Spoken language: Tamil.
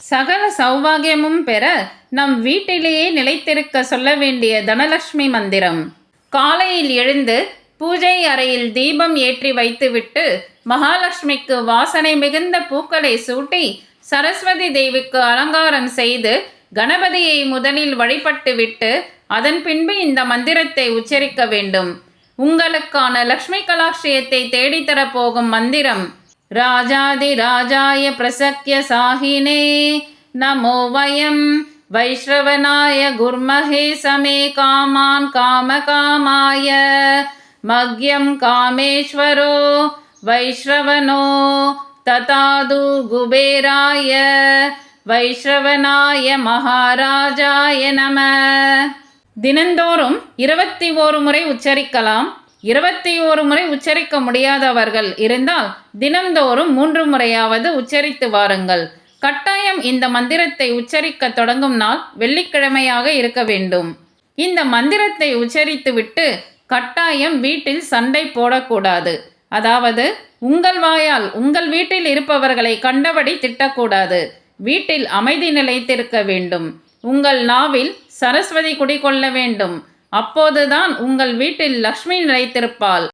சகல சௌபாகியமும் பெற நம் வீட்டிலேயே நிலைத்திருக்க சொல்ல வேண்டிய தனலட்சுமி மந்திரம். காலையில் எழுந்து பூஜை அறையில் தீபம் ஏற்றி வைத்துவிட்டு மகாலட்சுமிக்கு வாசனை மிகுந்த பூக்களை சூட்டி சரஸ்வதி தேவிக்கு அலங்காரம் செய்து கணபதியை முதலில் வழிபட்டுவிட்டு அதன் பின்பு இந்த மந்திரத்தை உச்சரிக்க வேண்டும். உங்களுக்கான லக்ஷ்மி கலாட்சியத்தை தேடித்தரப்போகும் மந்திரம் ராஜாதி ராஜாய பிரசக்ய சாகினே நமோ வயம். வைஷ்ரவனாய குர்மஹே சமே காமான் காம காமாய. மக்யம் காமேஸ்வரோ வைஷ்ரவனோ ததாது குபேராய. வைஷ்ரவனாய மகாராஜாய நம. தினந்தோறும் இருபத்தி ஓரு முறை உச்சரிக்கலாம். இருபத்தி ஓரு முறை உச்சரிக்க முடியாதவர்கள் இருந்தால் தினந்தோறும் மூன்று முறையாவது உச்சரித்து வாருங்கள். கட்டாயம் இந்த மந்திரத்தை உச்சரிக்க தொடங்கும் நாள் வெள்ளிக்கிழமையாக இருக்க வேண்டும். இந்த மந்திரத்தை உச்சரித்துவிட்டு கட்டாயம் வீட்டில் சண்டை போடக்கூடாது. அதாவது உங்கள் வாயால் உங்கள் வீட்டில் இருப்பவர்களை கண்டபடி திட்டக்கூடாது. வீட்டில் அமைதி நிலைத்திருக்க வேண்டும். உங்கள் நாவில் சரஸ்வதி குடிகொள்ள வேண்டும். அப்போதுதான் உங்கள் வீட்டில் லக்ஷ்மி நிலைத்திருப்பாள்.